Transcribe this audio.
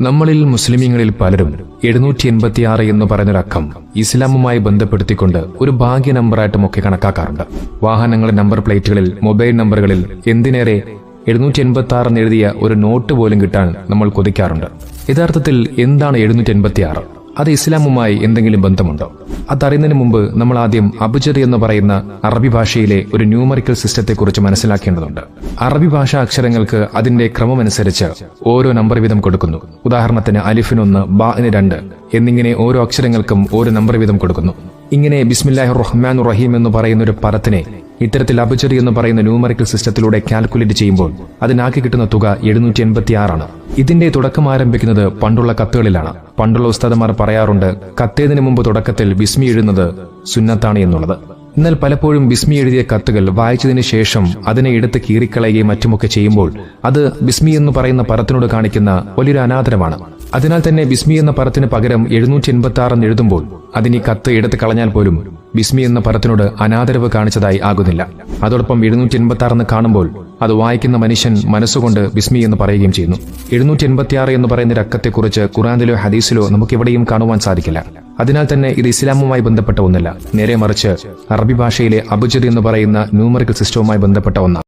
നമ്മളിൽ മുസ്ലിമീങ്ങളിൽ പലരും എഴുന്നൂറ്റി എൺപത്തിയാറ് എന്ന് പറഞ്ഞൊരക്കം ഇസ്ലാമുമായി ബന്ധപ്പെടുത്തിക്കൊണ്ട് ഒരു ഭാഗ്യ നമ്പറായിട്ടുമൊക്കെ കണക്കാക്കാറുണ്ട്. വാഹനങ്ങളുടെ നമ്പർ പ്ലേറ്റുകളിൽ മൊബൈൽ നമ്പറുകളിൽ എന്തിനേറെ എഴുന്നൂറ്റി എൺപത്തി ആറ് എന്ന് എഴുതിയ ഒരു നോട്ട് പോലും കിട്ടാൻ നമ്മൾ കൊതിക്കാറുണ്ട്. യഥാർത്ഥത്തിൽ എന്താണ് എഴുന്നൂറ്റി എൺപത്തി ആറ് അത് ഇസ്ലാമുമായി എന്തെങ്കിലും ബന്ധമുണ്ടോ? അതറിയുന്നതിന് മുമ്പ് നമ്മൾ ആദ്യം അബുജദ് എന്ന് പറയുന്ന അറബി ഭാഷയിലെ ഒരു ന്യൂമറിക്കൽ സിസ്റ്റത്തെക്കുറിച്ച് മനസ്സിലാക്കേണ്ടതുണ്ട്. അറബി ഭാഷാ അക്ഷരങ്ങൾക്ക് അതിന്റെ ക്രമമനുസരിച്ച് ഓരോ നമ്പർ വീതം കൊടുക്കുന്നു. ഉദാഹരണത്തിന് അലിഫിന് അലിഫിനൊന്ന് ബാന് രണ്ട് എന്നിങ്ങനെ ഓരോ അക്ഷരങ്ങൾക്കും ഓരോ നമ്പർ വീതം കൊടുക്കുന്നു. ഇങ്ങനെ ബിസ്മില്ലാഹി റഹ്മാൻ റഹീം എന്ന് പറയുന്ന ഒരു പദത്തിനെ ഇത്തരത്തിൽ അബുജറി എന്ന് പറയുന്ന ന്യൂമറിക്കൽ സിസ്റ്റത്തിലൂടെ കാൽക്കുലേറ്റ് ചെയ്യുമ്പോൾ അതിനാക്കി കിട്ടുന്ന തുക എഴുന്നൂറ്റി എൺപത്തി ആറാണ് ഇതിന്റെ തുടക്കം ആരംഭിക്കുന്നത് പണ്ടുള്ള കത്തുകളിലാണ്. പണ്ടുള്ള ഉസ്താദന്മാർ പറയാറുണ്ട് കത്തേതിനു മുമ്പ് തുടക്കത്തിൽ ബിസ്മി എഴുതുന്നത് സുന്നത്താണ് എന്നുള്ളത്. എന്നാൽ പലപ്പോഴും ബിസ്മി എഴുതിയ കത്തുകൾ വായിച്ചതിന് ശേഷം അതിനെ എടുത്ത് കീറിക്കളയുകയും മറ്റുമൊക്കെ ചെയ്യുമ്പോൾ അത് ബിസ്മി എന്ന് പറയുന്ന പരത്തിനോട് കാണിക്കുന്ന വലിയൊരു അനാദരമാണ്. അതിനാൽ തന്നെ ബിസ്മി എന്ന പരത്തിന് പകരം എഴുന്നൂറ്റി എൺപത്തി ആറ് എഴുതുമ്പോൾ അതിന് കത്ത് എടുത്ത് കളഞ്ഞാൽ പോലും ബിസ്മി എന്ന പദത്തിനോട് അനാദരവ് കാണിച്ചതായി ആകുന്നില്ല. അതോടൊപ്പം എഴുന്നൂറ്റി എൺപത്തി ആറ് എന്ന് കാണുമ്പോൾ അത് വായിക്കുന്ന മനുഷ്യൻ മനസ്സുകൊണ്ട് ബിസ്മി എന്ന് പറയുകയും ചെയ്യുന്നു. എഴുന്നൂറ്റി എൺപത്തിയാറ് എന്ന് പറയുന്ന രക്കത്തെക്കുറിച്ച് ഖുറാനിലോ ഹദീസിലോ നമുക്ക് എവിടെയും കാണുവാൻ സാധിക്കില്ല. അതിനാൽ തന്നെ ഇത് ഇസ്ലാമുമായി ബന്ധപ്പെട്ട ഒന്നല്ല. നേരെ മറിച്ച് അറബി ഭാഷയിലെ അബുജദ് എന്ന് പറയുന്ന ന്യൂമറിക്കൽ സിസ്റ്റവുമായി ബന്ധപ്പെട്ട ഒന്നാണ്.